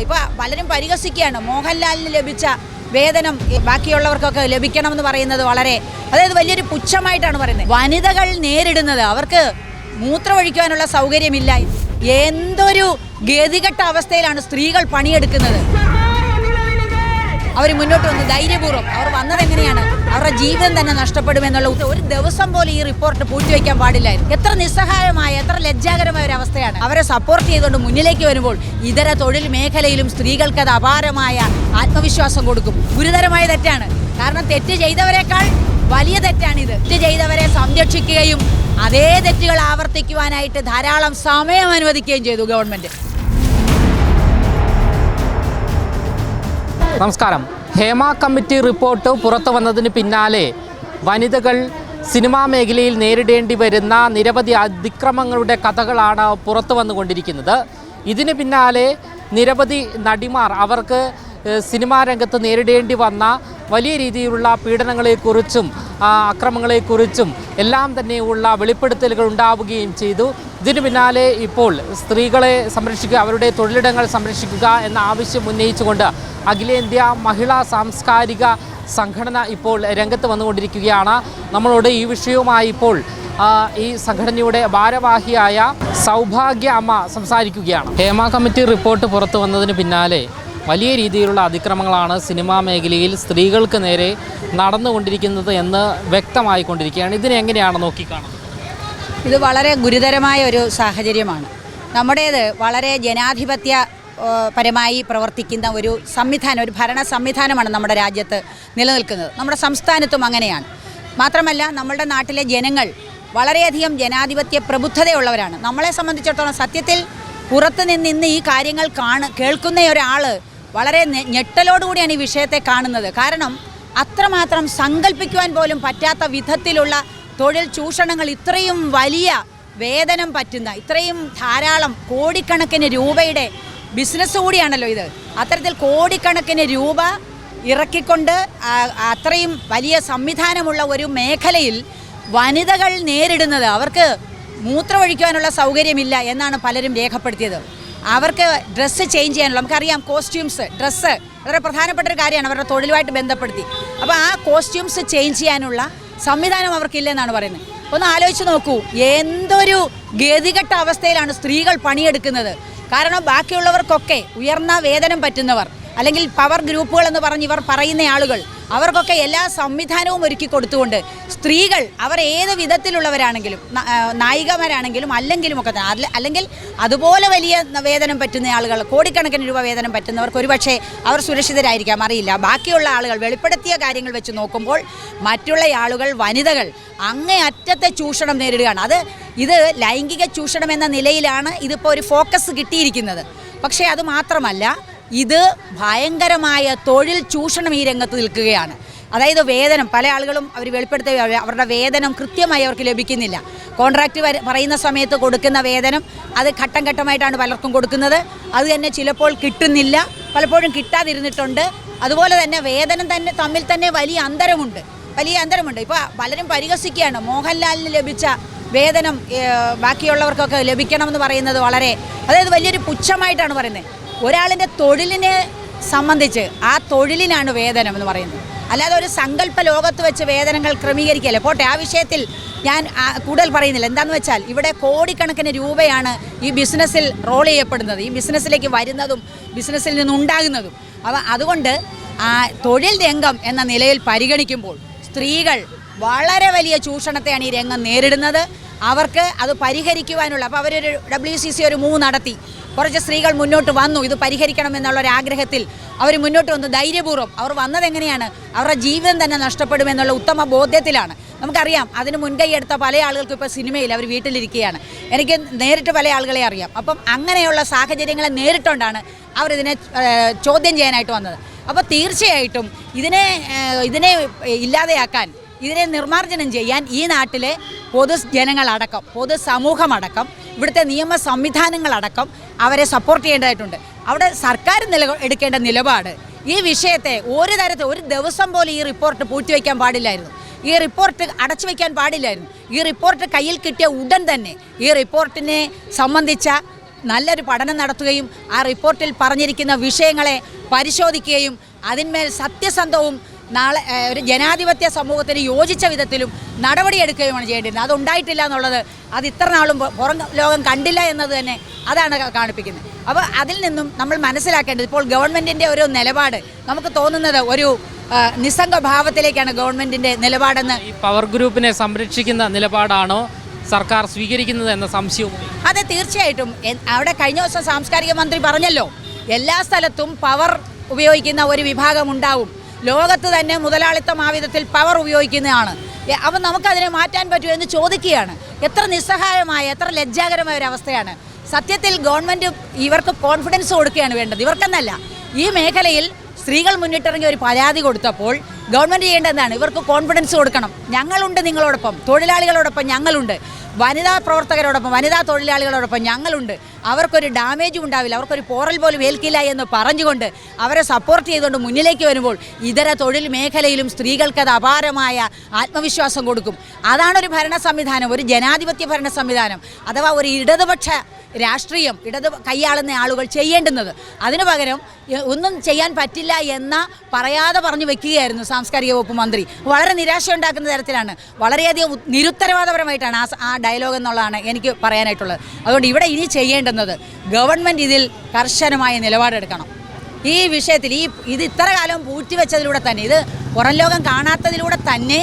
ഇപ്പൊ പലരും പരിഹസിക്കുകയാണ്. മോഹൻലാലിന് ലഭിച്ച വേതനം ബാക്കിയുള്ളവർക്കൊക്കെ ലഭിക്കണം എന്ന് പറയുന്നത് വളരെ അതായത് വലിയൊരു പുച്ഛമായിട്ടാണ് പറയുന്നത്. വനിതകൾ നേരിടുന്നത് അവർക്ക് മൂത്രമൊഴിക്കുവാനുള്ള സൗകര്യമില്ല. എന്തൊരു ഗതികെട്ട അവസ്ഥയിലാണ് സ്ത്രീകൾ പണിയെടുക്കുന്നത്. അവർ മുന്നോട്ട് വന്ന് ധൈര്യപൂർവം അവർ വന്നത് എങ്ങനെയാണ്? അവരുടെ ജീവിതം തന്നെ നഷ്ടപ്പെടുമെന്നുള്ള ഒരു ദിവസം പോലും ഈ റിപ്പോർട്ട് പൂഴ്ത്തിവെക്കാൻ പാടില്ലായിരുന്നു. എത്ര നിസ്സഹായമായ എത്ര ലജ്ജാകരമായ ഒരു അവസ്ഥയാണ്. അവരെ സപ്പോർട്ട് ചെയ്തുകൊണ്ട് മുന്നിലേക്ക് വരുമ്പോൾ ഇതര തൊഴിൽ മേഖലയിലും സ്ത്രീകൾക്ക് അത് അപാരമായ ആത്മവിശ്വാസം കൊടുക്കും. ഗുരുതരമായ തെറ്റാണ്. കാരണം തെറ്റ് ചെയ്തവരെക്കാൾ വലിയ തെറ്റാണിത്. തെറ്റ് ചെയ്തവരെ സംരക്ഷിക്കുകയും അതേ തെറ്റുകൾ ആവർത്തിക്കുവാനായിട്ട് ധാരാളം സമയം അനുവദിക്കുകയും ചെയ്തു ഗവൺമെന്റ്. നമസ്കാരം. ഹേമ കമ്മിറ്റി റിപ്പോർട്ട് പുറത്തു വന്നതിന് പിന്നാലെ വനിതകൾ സിനിമാ മേഖലയിൽ നേരിടേണ്ടി വരുന്ന നിരവധി അതിക്രമങ്ങളുടെ കഥകളാണ് പുറത്തു വന്നുകൊണ്ടിരിക്കുന്നത്. ഇതിന് പിന്നാലെ നിരവധി നടിമാർ അവർക്ക് സിനിമാ രംഗത്ത് നേരിടേണ്ടി വന്ന വലിയ രീതിയിലുള്ള പീഡനങ്ങളെക്കുറിച്ചും അക്രമങ്ങളെക്കുറിച്ചും എല്ലാം തന്നെയുള്ള വെളിപ്പെടുത്തലുകൾ ഉണ്ടാവുകയും ചെയ്തു. ഇതിനു പിന്നാലെ ഇപ്പോൾ സ്ത്രീകളെ സംരക്ഷിക്കുക അവരുടെ തൊഴിലിടങ്ങൾ സംരക്ഷിക്കുക എന്ന ആവശ്യം ഉന്നയിച്ചുകൊണ്ട് അഖിലേന്ത്യാ മഹിളാ സാംസ്കാരിക സംഘടന ഇപ്പോൾ രംഗത്ത് വന്നുകൊണ്ടിരിക്കുകയാണ്. നമ്മളോട് ഈ വിഷയവുമായി ഇപ്പോൾ ഈ സംഘടനയുടെ ഭാരവാഹിയായ സൗഭാഗ്യ അമ്മ സംസാരിക്കുകയാണ്. ഹേമ കമ്മിറ്റി റിപ്പോർട്ട് പുറത്തു വന്നതിന് പിന്നാലെ വലിയ രീതിയിലുള്ള അതിക്രമങ്ങളാണ് സിനിമാ മേഖലയിൽ സ്ത്രീകൾക്ക് നേരെ നടന്നുകൊണ്ടിരിക്കുന്നത് എന്ന് വ്യക്തമായിക്കൊണ്ടിരിക്കുകയാണ്. ഇതിനെ എങ്ങനെയാണ് നോക്കിക്കാണുന്നത്? ഇത് വളരെ ഗുരുതരമായ ഒരു സാഹചര്യമാണ്. നമ്മുടേത് വളരെ ജനാധിപത്യ പരമായി പ്രവർത്തിക്കുന്ന ഒരു സംവിധാനം ഒരു ഭരണ സംവിധാനമാണ് നമ്മുടെ രാജ്യത്ത് നിലനിൽക്കുന്നത്. നമ്മുടെ സംസ്ഥാനത്തും അങ്ങനെയാണ്. മാത്രമല്ല നമ്മുടെ നാട്ടിലെ ജനങ്ങൾ വളരെയധികം ജനാധിപത്യ പ്രബുദ്ധതയുള്ളവരാണ്. നമ്മളെ സംബന്ധിച്ചിടത്തോളം സത്യത്തിൽ പുറത്ത് നിന്ന് ഇന്ന് ഈ കാര്യങ്ങൾ കാണ കേൾക്കുന്ന ഒരാൾ വളരെ ഞെട്ടലോടുകൂടിയാണ് ഈ വിഷയത്തെ കാണുന്നത്. കാരണം അത്രമാത്രം സങ്കല്പിക്കുവാൻ പോലും പറ്റാത്ത വിധത്തിലുള്ള തൊഴിൽ ചൂഷണങ്ങൾ ഇത്രയും വലിയ വേതനം പറ്റുന്ന ഇത്രയും ധാരാളം കോടിക്കണക്കിന് രൂപയുടെ ബിസിനസ് കൂടിയാണല്ലോ ഇത്. അത്തരത്തിൽ കോടിക്കണക്കിന് രൂപ ഇറക്കിക്കൊണ്ട് അത്രയും വലിയ സംവിധാനമുള്ള ഒരു മേഖലയിൽ വനിതകൾ നേരിടുന്നത് അവർക്ക് മൂത്രമൊഴിക്കുവാനുള്ള സൗകര്യമില്ല എന്നാണ് പലരും രേഖപ്പെടുത്തിയത്. അവർക്ക് ഡ്രസ്സ് ചേഞ്ച് ചെയ്യാനുള്ള നമുക്കറിയാം കോസ്റ്റ്യൂംസ് ഡ്രസ്സ് വളരെ പ്രധാനപ്പെട്ട ഒരു കാര്യമാണ് അവരുടെ തൊഴിലുമായിട്ട് ബന്ധപ്പെടുത്തി. അപ്പോൾ ആ കോസ്റ്റ്യൂംസ് ചേഞ്ച് ചെയ്യാനുള്ള സംവിധാനം അവർക്കില്ലെന്നാണ് പറയുന്നത്. ഒന്ന് ആലോചിച്ച് നോക്കൂ. എന്തൊരു ഗതികെട്ട അവസ്ഥയിലാണ് സ്ത്രീകൾ പണിയെടുക്കുന്നത്. കാരണം ബാക്കിയുള്ളവർക്കൊക്കെ ഉയർന്ന വേതനം പറ്റുന്നവർ. അല്ലെങ്കിൽ പവർ ഗ്രൂപ്പുകൾ എന്ന് പറഞ്ഞ് ഇവർ പറയുന്ന ആളുകൾ അവർക്കൊക്കെ എല്ലാ സംവിധാനവും ഒരുക്കി കൊടുത്തുകൊണ്ട് സ്ത്രീകൾ അവർ ഏത് വിധത്തിലുള്ളവരാണെങ്കിലും നായികമാരാണെങ്കിലും അല്ലെങ്കിലും ഒക്കെ. അല്ലെങ്കിൽ അതുപോലെ വലിയ വേതനം പറ്റുന്ന ആളുകൾ കോടിക്കണക്കിന് രൂപ വേതനം പറ്റുന്നവർക്ക് ഒരുപക്ഷെ അവർ സുരക്ഷിതരായിരിക്കാം അറിയില്ല ബാക്കിയുള്ള ആളുകൾ വെളിപ്പെടുത്തിയ കാര്യങ്ങൾ വെച്ച് നോക്കുമ്പോൾ മറ്റുള്ള ആളുകൾ വനിതകൾ അങ്ങേ അറ്റത്തെ ചൂഷണം നേരിടുകയാണ് അത് ഇത് ലൈംഗിക ചൂഷണം എന്ന നിലയിലാണ് ഇതിപ്പോൾ ഒരു ഫോക്കസ് കിട്ടിയിരിക്കുന്നത് പക്ഷേ അത് മാത്രമല്ല ഇത് ഭയങ്കരമായ തൊഴിൽ ചൂഷണം ഈ രംഗത്ത് നിൽക്കുകയാണ്. അതായത് വേതനം പല ആളുകളും അവർ വെളിപ്പെടുത്തിയ അവരുടെ വേതനം കൃത്യമായി അവർക്ക് ലഭിക്കുന്നില്ല. കോൺട്രാക്റ്റ് പറയുന്ന സമയത്ത് കൊടുക്കുന്ന വേതനം അത് ഘട്ടം ഘട്ടമായിട്ടാണ് പലർക്കും കൊടുക്കുന്നത്. അത് തന്നെ ചിലപ്പോൾ കിട്ടുന്നില്ല. പലപ്പോഴും കിട്ടാതിരുന്നിട്ടുണ്ട്. അതുപോലെ തന്നെ വേതനം തന്നെ തമ്മിൽ തന്നെ വലിയ അന്തരമുണ്ട്. വലിയ അന്തരമുണ്ട്. ഇപ്പോൾ പലരും പരിഹസിക്കുകയാണ്. മോഹൻലാലിന് ലഭിച്ച വേതനം ബാക്കിയുള്ളവർക്കൊക്കെ ലഭിക്കണമെന്ന് പറയുന്നത് വളരെ അതായത് വലിയൊരു പുച്ഛമായിട്ടാണ് പറയുന്നത്. ഒരാളിന്റെ തൊഴിലിനെ സംബന്ധിച്ച് ആ തൊഴിലിനാണ് വേതനം എന്ന് പറയുന്നത്. അല്ലാതെ ഒരു സങ്കല്പ ലോകത്ത് വെച്ച് വേതനങ്ങൾ ക്രമീകരിക്കല്ലേ പോട്ടെ ആ വിഷയത്തിൽ ഞാൻ കൂടുതൽ പറയുന്നില്ല. എന്താണെന്ന് വെച്ചാൽ ഇവിടെ കോടിക്കണക്കിന് രൂപയാണ് ഈ ബിസിനസ്സിൽ റോൾ ചെയ്യപ്പെടുന്നത്. ഈ ബിസിനസ്സിലേക്ക് വരുന്നതും ബിസിനസ്സിൽ നിന്നുണ്ടാകുന്നതും. അപ്പം അതുകൊണ്ട് ആ തൊഴിൽ രംഗം എന്ന നിലയിൽ പരിഗണിക്കുമ്പോൾ സ്ത്രീകൾ വളരെ വലിയ ചൂഷണത്തെയാണ് ഈ രംഗം നേരിടുന്നത്. അവർക്ക് അത് പരിഹരിക്കുവാനുള്ള അപ്പോൾ അവരൊരു ഡബ്ല്യു സി സി ഒരു മൂവ് നടത്തി. കുറച്ച് സ്ത്രീകൾ മുന്നോട്ട് വന്നു ഇത് പരിഹരിക്കണം എന്നുള്ള ഒരു ആഗ്രഹത്തിൽ അവർ മുന്നോട്ട് വന്നു. ധൈര്യപൂർവം അവർ വന്നത് എങ്ങനെയാണ് അവരുടെ ജീവിതം തന്നെ നഷ്ടപ്പെടുമെന്നുള്ള ഉത്തമ ബോധ്യത്തിലാണ്. നമുക്കറിയാം അതിന് മുൻകൈ എടുത്ത പല ആളുകൾക്കും ഇപ്പോൾ സിനിമയിൽ അവർ വീട്ടിലിരിക്കുകയാണ്. എനിക്ക് നേരിട്ട് പല ആളുകളെ അറിയാം. അപ്പം അങ്ങനെയുള്ള സാഹചര്യങ്ങളെ നേരിട്ടുകൊണ്ടാണ് അവരിതിനെ ചോദ്യം ചെയ്യാനായിട്ട് വന്നത്. അപ്പോൾ തീർച്ചയായിട്ടും ഇതിനെ ഇതിനെ ഇല്ലാതെയാക്കാൻ ഇതിനെ നിർമ്മാർജനം ചെയ്യാൻ ഈ നാട്ടിലെ പൊതുജനങ്ങളടക്കം പൊതുസമൂഹമടക്കം ഇവിടുത്തെ നിയമ സംവിധാനങ്ങളടക്കം അവരെ സപ്പോർട്ട് ചെയ്യേണ്ടതായിട്ടുണ്ട്. അവിടെ സർക്കാർ നില എടുക്കേണ്ട നിലപാട് ഈ വിഷയത്തെ ഒരു തരത്തിൽ ഒരു ദിവസം പോലും ഈ റിപ്പോർട്ട് പൂഴ്ത്തിവെക്കാൻ പാടില്ലായിരുന്നു. ഈ റിപ്പോർട്ട് അടച്ചു വയ്ക്കാൻ പാടില്ലായിരുന്നു. ഈ റിപ്പോർട്ട് കയ്യിൽ കിട്ടിയ ഉടൻ തന്നെ ഈ റിപ്പോർട്ടിനെ സംബന്ധിച്ച നല്ലൊരു പഠനം നടത്തുകയും ആ റിപ്പോർട്ടിൽ പറഞ്ഞിരിക്കുന്ന വിഷയങ്ങളെ പരിശോധിക്കുകയും അതിന്മേൽ സത്യസന്ധവും നാളെ ഒരു ജനാധിപത്യ സമൂഹത്തിന് യോജിച്ച വിധത്തിലും നടപടിയെടുക്കുകയുമാണ് ചെയ്യേണ്ടിയിരുന്നത്. അതുണ്ടായിട്ടില്ല എന്നുള്ളത് അത് ഇത്ര നാളും പുറം ലോകം കണ്ടില്ല എന്നത് തന്നെ അതാണ് കാണിപ്പിക്കുന്നത്. അപ്പോൾ അതിൽ നിന്നും നമ്മൾ മനസ്സിലാക്കേണ്ടത് ഇപ്പോൾ ഗവൺമെന്റിന്റെ ഒരു നിലപാട് നമുക്ക് തോന്നുന്നത് ഒരു നിസ്സംഗ ഭാവത്തിലേക്കാണ് ഗവൺമെന്റിന്റെ നിലപാടെന്ന്. ഈ പവർ ഗ്രൂപ്പിനെ സംരക്ഷിക്കുന്ന നിലപാടാണോ സർക്കാർ സ്വീകരിക്കുന്നത് എന്ന സംശയവും? അതെ തീർച്ചയായിട്ടും. അവിടെ കഴിഞ്ഞ ദിവസം സാംസ്കാരിക മന്ത്രി പറഞ്ഞല്ലോ എല്ലാ സ്ഥലത്തും പവർ ഉപയോഗിക്കുന്ന ഒരു വിഭാഗം ഉണ്ടാവും. ലോകത്ത് തന്നെ മുതലാളിത്തം ആ വിധത്തിൽ പവർ ഉപയോഗിക്കുന്നതാണ് അപ്പം നമുക്കതിനെ മാറ്റാൻ പറ്റുമോ എന്ന് ചോദിക്കുകയാണ്. എത്ര നിസ്സഹായമായ എത്ര ലജ്ജാകരമായ ഒരു അവസ്ഥയാണ്. സത്യത്തിൽ ഗവൺമെന്റ് ഇവർക്ക് കോൺഫിഡൻസ് കൊടുക്കുകയാണ് വേണ്ടത്. ഇവർക്കെന്നല്ല ഈ മേഖലയിൽ സ്ത്രീകൾ മുന്നിട്ടിറങ്ങി ഒരു പരാതി കൊടുത്തപ്പോൾ ഗവൺമെന്റ് ചെയ്യേണ്ടതാണ് ഇവർക്ക് കോൺഫിഡൻസ് കൊടുക്കണം. ഞങ്ങളുണ്ട് നിങ്ങളോടൊപ്പം. തൊഴിലാളികളോടൊപ്പം ഞങ്ങളുണ്ട്. വനിതാ പ്രവർത്തകരോടൊപ്പം വനിതാ തൊഴിലാളികളോടൊപ്പം ഞങ്ങളുണ്ട്. അവർക്കൊരു ഡാമേജും ഉണ്ടാവില്ല. അവർക്കൊരു പോറൽ പോലും ഏൽക്കില്ല എന്ന് പറഞ്ഞുകൊണ്ട് അവരെ സപ്പോർട്ട് ചെയ്തുകൊണ്ട് മുന്നിലേക്ക് വരുമ്പോൾ ഇതര തൊഴിൽ മേഖലയിലും സ്ത്രീകൾക്ക് അത് അപാരമായ ആത്മവിശ്വാസം കൊടുക്കും. അതാണ് ഒരു ഭരണ സംവിധാനം ഒരു ജനാധിപത്യ ഭരണ സംവിധാനം. അഥവാ ഒരു ഇടതുപക്ഷ രാഷ്ട്രീയം ഇടത് കൈയാളുന്ന ആളുകൾ ചെയ്യേണ്ടുന്നത്. അതിനു പകരം ഒന്നും ചെയ്യാൻ പറ്റില്ല എന്ന പറയാതെ പറഞ്ഞു വെക്കുകയായിരുന്നു സാംസ്കാരിക വകുപ്പ് മന്ത്രി. വളരെ നിരാശയുണ്ടാക്കുന്ന തരത്തിലാണ്. വളരെയധികം നിരുത്തരവാദപരമായിട്ടാണ് ആ ആ ഡയലോഗ് എന്നുള്ളതാണ് എനിക്ക് പറയാനായിട്ടുള്ളത്. അതുകൊണ്ട് ഇവിടെ ഇനി ചെയ്യേണ്ടുന്നത് ഗവൺമെന്റ് ഇതിൽ കർശനമായ നിലപാടെടുക്കണം. ഈ വിഷയത്തിൽ ഈ ഇത് ഇത്ര കാലം പൂഴ്ത്തിവെച്ചതിലൂടെ തന്നെ ഇത് പുറം ലോകം കാണാത്തതിലൂടെ തന്നെ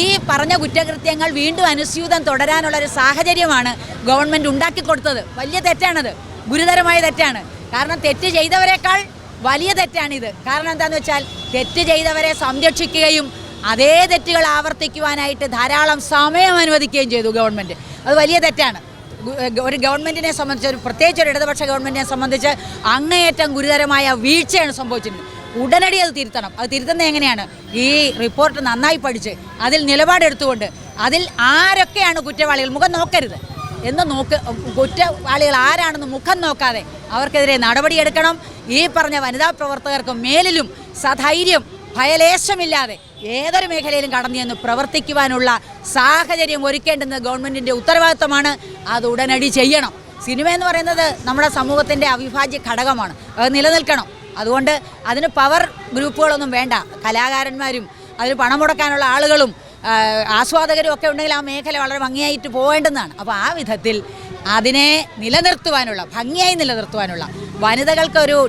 ഈ പറഞ്ഞ കുറ്റകൃത്യങ്ങൾ വീണ്ടും അനുസ്യൂതം തുടരാനുള്ള ഒരു സാഹചര്യമാണ് ഗവൺമെന്റ് ഉണ്ടാക്കി കൊടുത്തത്. വലിയ തെറ്റാണത്. ഗുരുതരമായ തെറ്റാണ്. കാരണം തെറ്റ് ചെയ്തവരെക്കാൾ വലിയ തെറ്റാണിത്. കാരണം എന്താണെന്ന് വെച്ചാൽ തെറ്റ് ചെയ്തവരെ സംരക്ഷിക്കുകയും അതേ തെറ്റുകൾ ആവർത്തിക്കുവാനായിട്ട് ധാരാളം സമയം അനുവദിക്കുകയും ചെയ്തു ഗവൺമെന്റ് അത് വലിയ തെറ്റാണ്. ഒരു ഗവൺമെന്റിനെ സംബന്ധിച്ച് ഒരു പ്രത്യേകിച്ച് ഒരു ഇടതുപക്ഷ ഗവൺമെന്റിനെ സംബന്ധിച്ച് അങ്ങേയറ്റം ഗുരുതരമായ വീഴ്ചയാണ് സംഭവിച്ചിട്ടുണ്ട് ഉടനടി അത് തിരുത്തണം. അത് തിരുത്തുന്നത് എങ്ങനെയാണ്? ഈ റിപ്പോർട്ട് നന്നായി പഠിച്ച് അതിൽ നിലപാടെടുത്തുകൊണ്ട് അതിൽ ആരൊക്കെയാണ് കുറ്റവാളികൾ? മുഖം നോക്കരുത്. എന്ന് നോക്ക് കുറ്റവാളികൾ ആരാണെന്ന് മുഖം നോക്കാതെ അവർക്കെതിരെ നടപടിയെടുക്കണം ഈ പറഞ്ഞ വനിതാ പ്രവർത്തകർക്ക് മേലിലും സധൈര്യം ഭയലേശമില്ലാതെ ഏതൊരു മേഖലയിലും കടന്നു ചെന്ന് പ്രവർത്തിക്കുവാനുള്ള സാഹചര്യം ഒരുക്കേണ്ടുന്നത് ഗവൺമെന്റിന്റെ ഉത്തരവാദിത്തമാണ് അത് ഉടനടി ചെയ്യണം. സിനിമ എന്ന് പറയുന്നത് നമ്മുടെ സമൂഹത്തിന്റെ അവിഭാജ്യ ഘടകമാണ്. അത് നിലനിൽക്കണം. അതുകൊണ്ട് അതിന് പവർ ഗ്രൂപ്പുകളൊന്നും വേണ്ട. കലാകാരന്മാരും അതിന് പണം മുടക്കാനുള്ള ആളുകളും ആസ്വാദകരും ഒക്കെ ഉണ്ടെങ്കിൽ ആ മേഖല വളരെ ഭംഗിയായിട്ട് പോകേണ്ടതാണ് അപ്പോൾ ആ വിധത്തിൽ അതിനെ നിലനിർത്തുവാനുള്ള ഭംഗിയായി നിലനിർത്തുവാനുള്ള വനിതകൾക്ക് ഒരു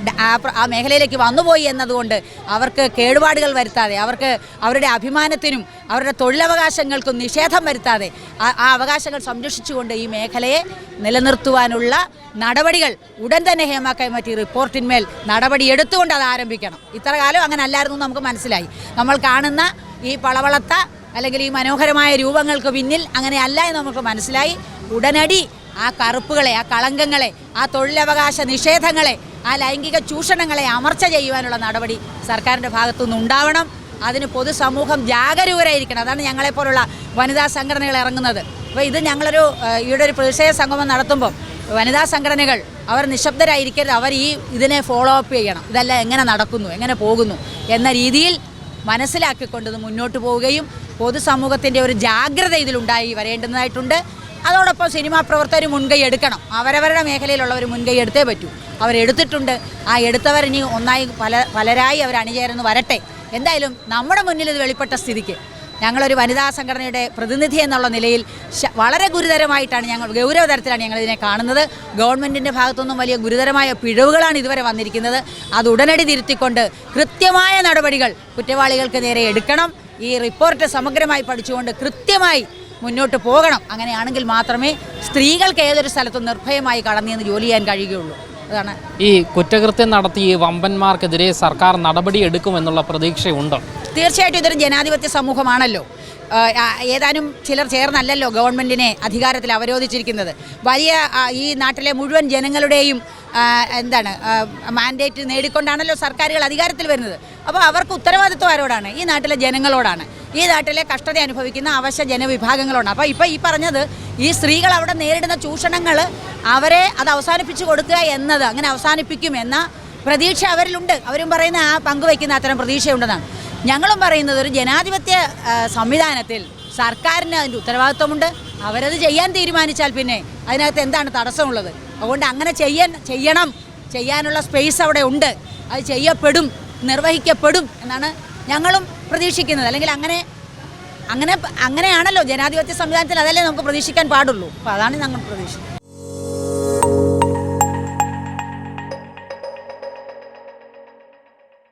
ആ മേഖലയിലേക്ക് വന്നുപോയി എന്നതുകൊണ്ട് അവർക്ക് കേടുപാടുകൾ വരുത്താതെ അവർക്ക് അവരുടെ അഭിമാനത്തിനും അവരുടെ തൊഴിലവകാശങ്ങൾക്കും നിഷേധം വരുത്താതെ ആ അവകാശങ്ങൾ സംരക്ഷിച്ചുകൊണ്ട് ഈ മേഖലയെ നിലനിർത്തുവാനുള്ള നടപടികൾ ഉടൻ തന്നെ ഹേമ കൈമാറ്റി റിപ്പോർട്ടിന്മേൽ നടപടി എടുത്തുകൊണ്ട് അത് ആരംഭിക്കണം. ഇത്ര കാലം അങ്ങനെ അല്ലായിരുന്നു നമുക്ക് മനസ്സിലായി. നമ്മൾ കാണുന്ന ഈ പളവളത്ത അല്ലെങ്കിൽ ഈ മനോഹരമായ രൂപങ്ങൾക്ക് പിന്നിൽ അങ്ങനെയല്ല എന്ന് നമുക്ക് മനസ്സിലായി. ഉടനടി ആ കറുപ്പുകളെ ആ കളങ്കങ്ങളെ ആ തൊഴിലവകാശ നിഷേധങ്ങളെ ആ ലൈംഗിക ചൂഷണങ്ങളെ അമർച്ച ചെയ്യുവാനുള്ള നടപടി സർക്കാരിന്റെ ഭാഗത്തുനിന്ന് ഉണ്ടാവണം. അതിന് പൊതുസമൂഹം ജാഗരൂകരായിരിക്കണം. അതാണ് ഞങ്ങളെപ്പോലുള്ള വനിതാ സംഘടനകൾ ഇറങ്ങുന്നത്. അപ്പോൾ ഇത് ഞങ്ങളൊരു ഇവിടെ ഒരു പ്രതിഷേധ സംഗമം നടത്തുമ്പം വനിതാ സംഘടനകൾ അവർ നിശബ്ദരായിരിക്കരുത്. അവർ ഈ ഇതിനെ ഫോളോ അപ്പ് ചെയ്യണം. ഇതെല്ലാം എങ്ങനെ നടക്കുന്നു എങ്ങനെ പോകുന്നു എന്ന രീതിയിൽ മനസ്സിലാക്കിക്കൊണ്ട് മുന്നോട്ട് പോവുകയും പൊതുസമൂഹത്തിന്റെ ഒരു ജാഗ്രത ഇതിലുണ്ടായി വരേണ്ടതായിട്ടുണ്ട്. അതോടൊപ്പം സിനിമാ പ്രവർത്തകർ മുൻകൈ എടുക്കണം. അവരവരുടെ മേഖലയിലുള്ളവർ മുൻകൈ എടുത്തേ പറ്റൂ. അവരെടുത്തിട്ടുണ്ട്. ആ എടുത്തവർ ഇനി ഒന്നായി പല പലരായി അവർ അണിചേർന്ന് വരട്ടെ. എന്തായാലും നമ്മുടെ മുന്നിൽ ഇത് വെളിപ്പെട്ട സ്ഥിതിക്ക് ഞങ്ങളൊരു വനിതാ സംഘടനയുടെ പ്രതിനിധി എന്നുള്ള നിലയിൽ വളരെ ഗുരുതരമായിട്ടാണ് ഞങ്ങൾ ഗൗരവതരത്തിലാണ് ഞങ്ങൾ ഇതിനെ കാണുന്നത്. ഗവൺമെന്റിന്റെ ഭാഗത്തുനിന്നും വലിയ ഗുരുതരമായ പിഴവുകളാണ് ഇതുവരെ വന്നിരിക്കുന്നത്. അത് ഉടനടി തിരുത്തിക്കൊണ്ട് കൃത്യമായ നടപടികൾ കുറ്റവാളികൾക്ക് നേരെ എടുക്കണം. ഈ റിപ്പോർട്ട് സമഗ്രമായി പഠിച്ചുകൊണ്ട് കൃത്യമായി മുന്നോട്ട് പോകണം. അങ്ങനെയാണെങ്കിൽ മാത്രമേ സ്ത്രീകൾക്ക് ഏതൊരു സ്ഥലത്തും നിർഭയമായി കടന്നു ജോലി ചെയ്യാൻ കഴിയുകയുള്ളൂ. അതാണ് ഈ കുറ്റകൃത്യം നടത്തി വമ്പന്മാർക്കെതിരെ സർക്കാർ നടപടി എടുക്കുമെന്നുള്ള പ്രതീക്ഷയുണ്ടോ? തീർച്ചയായിട്ടും ഇതൊരു ജനാധിപത്യ സമൂഹമാണല്ലോ. ഏതാനും ചിലർ ചേർന്നല്ലല്ലോ ഗവൺമെന്റിനെ അധികാരത്തിൽ അവരോധിച്ചിരിക്കുന്നത്. വലിയ ഈ നാട്ടിലെ മുഴുവൻ ജനങ്ങളുടെയും എന്താണ് മാൻഡേറ്റ് നേടിക്കൊണ്ടാണല്ലോ സർക്കാരുകൾ അധികാരത്തിൽ വരുന്നത്. അപ്പോൾ അവർക്ക് ഉത്തരവാദിത്വം ആരോടാണ്? ഈ നാട്ടിലെ ജനങ്ങളോടാണ്. ഈ നാട്ടിലെ കഷ്ടത അനുഭവിക്കുന്ന അവശ്യ ജനവിഭാഗങ്ങളോടാണ്. അപ്പോൾ ഇപ്പോൾ ഈ പറഞ്ഞത് ഈ സ്ത്രീകൾ അവിടെ നേരിടുന്ന ചൂഷണങ്ങൾ അവരെ അത് അവസാനിപ്പിച്ചു കൊടുക്കുക എന്നത് അങ്ങനെ അവസാനിപ്പിക്കും എന്ന പ്രതീക്ഷ അവരിലുണ്ട്. അവരും പറയുന്ന ആ പങ്കുവയ്ക്കുന്ന അത്തരം പ്രതീക്ഷയുണ്ടെന്നാണ്. ഞങ്ങളും പറയുന്നത് ഒരു ജനാധിപത്യ സംവിധാനത്തിൽ സർക്കാരിന് അതിന്റെ ഉത്തരവാദിത്വമുണ്ട്. അവരത് ചെയ്യാൻ തീരുമാനിച്ചാൽ പിന്നെ അതിനകത്ത് എന്താണ് തടസ്സമുള്ളത്? അതുകൊണ്ട് അങ്ങനെ ചെയ്യാൻ ചെയ്യണം. ചെയ്യാനുള്ള സ്പേസ് അവിടെ ഉണ്ട്. അത് ചെയ്യപ്പെടും. നിർവഹിക്കപ്പെടും എന്നാണ് ഞങ്ങളും പ്രതീക്ഷിക്കുന്നത്. അല്ലെങ്കിൽ അങ്ങനെ അങ്ങനെ അങ്ങനെയാണല്ലോ ജനാധിപത്യ സംവിധാനത്തിൽ അതല്ലേ നമുക്ക് പ്രതീക്ഷിക്കാൻ പാടുള്ളൂ. അപ്പോൾ അതാണ് ഞങ്ങൾ പ്രതീക്ഷിക്കുന്നത്.